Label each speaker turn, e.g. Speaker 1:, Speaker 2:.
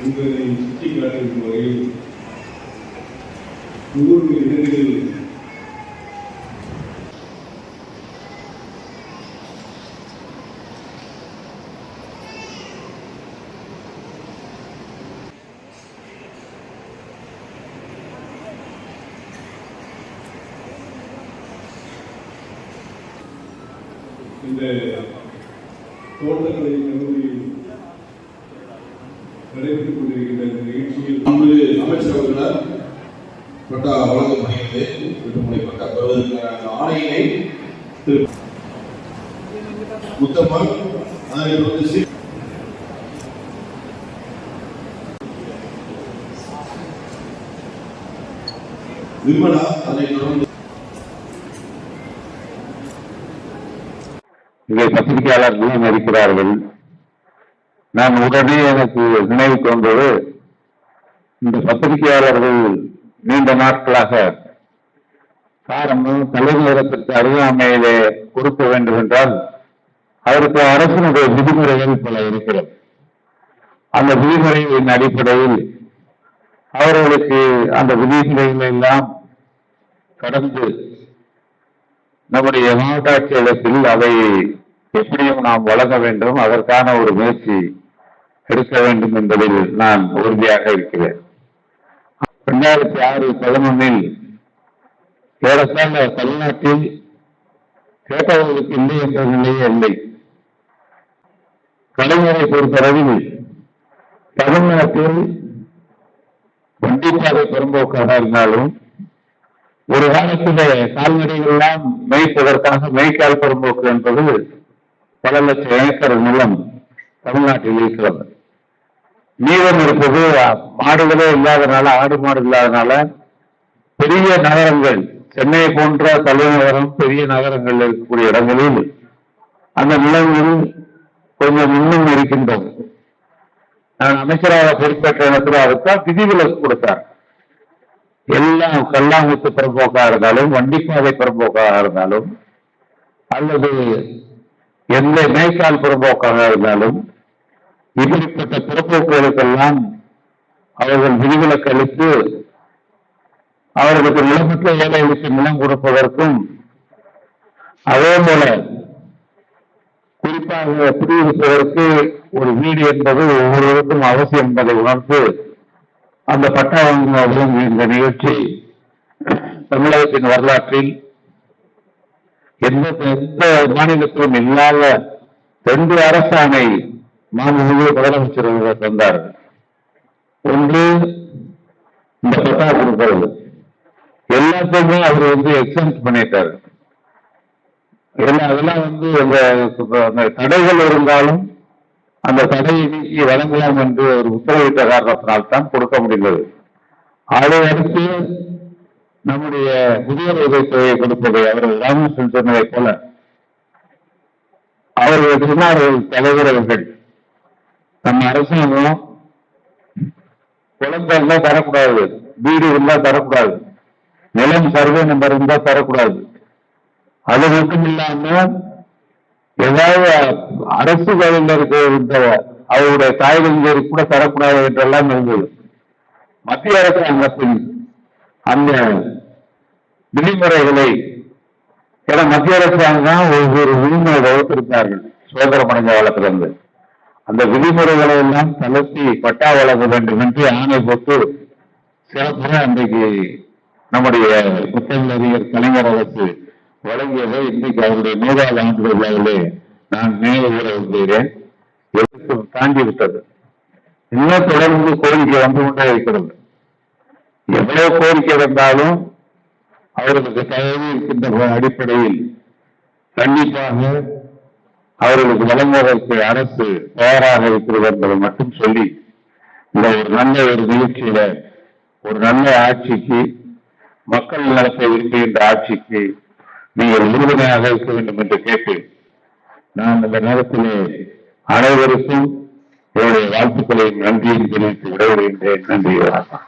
Speaker 1: என்பதை சுட்டிக்காட்டும் வகையில் நூறு இடங்களில் இந்த தோட்டக்கலை கல்லூரியில் நடைபெற்றுக் கொண்டிருக்கின்ற இந்த நிகழ்ச்சியில்
Speaker 2: மாண்பு அமைச்சர் அவர்களால் பட்டா வழங்கப்படுகிறது விடுமுறை பட்டா பெறுவதற்கான ஆணையினை திரு முத்தம்மாள் அதனை தொடர்ந்து விமலா அதை தொடர்ந்து
Speaker 3: இங்கே பத்திரிகையாளர்களும் இருக்கிறார்கள் நான் உடனே எனக்கு நினைவுக்கு வந்தது இந்த பத்திரிகையாளர்கள் நீண்ட நாட்களாக காரணம் தலைநகரத்திற்கு அருகாமையிலே கொடுக்க வேண்டும் என்றால் அதற்கு அரசினுடைய விதிமுறைகள் பல இருக்கிறது. அந்த விதிமுறைகளின் அடிப்படையில் அவர்களுக்கு அந்த விதிமுறைகள் எல்லாம் கடந்து நம்முடைய மாவட்ட அதை எப்படியும் நாம் வழங்க வேண்டும். அதற்கான ஒரு முயற்சி எடுக்க வேண்டும் என்பதில் நான் உறுதியாக இருக்கிறேன். இரண்டாயிரத்தி ஆறு பதினொன்னில் ஏறத்தாழ தமிழ்நாட்டில் கேட்டவர்களுக்கு இல்லை என்ற நிலையே இல்லை. கலைஞரை பொறுத்தளவில் தமிழ்நாட்டில் வண்டிப்பாதை பெரும்போக்காக இருந்தாலும் ஒரு காலத்திலே கால்நடைகள்லாம் மேய்ப்பதற்காக மேய்க்கால் பெரும்போக்கு என்பது பல லட்சம் ஏக்கர் நிலம் தமிழ்நாட்டில் இருக்கிறது. மீதம் இருப்பது மாடுகளே இல்லாதனால ஆடு மாடு இல்லாதனால பெரிய நகரங்கள் சென்னை போன்ற தலைநகரம் பெரிய நகரங்கள் இருக்கக்கூடிய இடங்களில் அந்த நிலங்கள் கொஞ்சம் இன்னும் இருக்கின்றது. நான் அமைச்சராக பொறுப்பேற்ற இடத்துல அதுதான் விதிவிலக்கு கொடுத்தார். எல்லாம் கல்லாங்குத்து பிறப்போக்காக இருந்தாலும் வண்டிப்பாதை பிறப்போக்காக இருந்தாலும் அல்லது எந்த மேய்க்கால் பிறப்போக்காக இருந்தாலும் இப்படிப்பட்ட பிறப்போக்குகளுக்கெல்லாம் அவர்கள் விதிவிலக்கு அளித்து அவர்களுக்கு நிலமற்ற ஏழைகளுக்கு நிலம் கொடுப்பதற்கும் அதே போல குறிப்பாக குடியிருப்பதற்கு ஒரு வீடு என்பது ஒவ்வொருவருக்கும் அவசியம் என்பதை உணர்ந்து அந்த பட்டா வழங்கும் இந்த நிகழ்ச்சி தமிழகத்தின் வரலாற்றில் எந்த எந்த மாநிலத்திலும் இல்லாத ரெண்டு அரசாணை மாண்புமிகு முதலமைச்சர் அவர்கள் தந்தார்கள் ஒன்று இந்த பட்டா கொடுக்கிறது எல்லாத்தையுமே அவர் வந்து எக்ஸம்ட் பண்ணிட்டாரு. ஏன்னா அதெல்லாம் வந்து அந்த அந்த தடைகள் இருந்தாலும் அந்த தடையை நீக்கி வழங்கலாம் என்று ஒரு உத்தரவிட்ட காரணத்தினால் தான் கொடுக்க முடிந்தது. அதை அடுத்து நம்முடைய முதியோர் உதவித்தொகையை கொடுப்பதை அவர்கள் ராமகிருஷ்ணன் சொன்னதை போல அவர்கள் சொன்னார்கள் தலைவர் அவர்கள் நம்ம அரசாங்கம் குழந்தை இருந்தா தரக்கூடாது வீடு இருந்தா தரக்கூடாது நிலம் சர்வே நம்பர் இருந்தா தரக்கூடாது. அது மட்டும் இல்லாம ஏதாவது அரசு வேலையில் இருக்க அவருடைய தாய்கஞ்சேரி கூட தரக்கூடாது என்றெல்லாம் இருந்தது. மத்திய அரசாங்கத்தின் அந்த விதிமுறைகளை ஏன்னா மத்திய அரசாங்கம் ஒவ்வொரு விதிமுறை வகுத்திருந்தார்கள் சுதந்திரம் அடைந்த காலத்திலிருந்து. அந்த விதிமுறைகளை எல்லாம் தளர்த்தி பட்டா வழங்க வேண்டும் என்று ஆணை போட்டு சிறப்பாக அன்றைக்கு நம்முடைய முத்தமிழறிஞர் கலைஞர் அரசு வழங்கியதை இன்றைக்கு அவருடைய நூறாவது ஆண்டு விழாவிலே நான் நினைவு கூற விரும்புகிறேன் எதிர்ப்பு தாண்டி விட்டது. இன்னும் தொடர்ந்து கோரிக்கை வந்து கொண்டே இருக்கிறது? எவ்வளவு கோரிக்கை இருந்தாலும் அவர்களுக்கு தகுதி இருக்கின்ற அடிப்படையில் கண்டிப்பாக அவர்களுக்கு வழங்குவதற்கு அரசு தயாராக இருக்கிறது என்பதை மட்டும் சொல்லி இந்த ஒரு நல்ல ஒரு நிகழ்ச்சியில ஒரு நல்ல ஆட்சிக்கு மக்கள் நலத்தை விரும்புகின்ற ஆட்சிக்கு நீங்கள் உறுதுணையாக இருக்க வேண்டும் என்று கேட்டு நான் இந்த நேரத்திலே அனைவருக்கும் என்னுடைய வாழ்த்துக்களையும் நன்றியும் தெரிவித்து விடைபெறுகின்றேன். நன்றி வணக்கம்.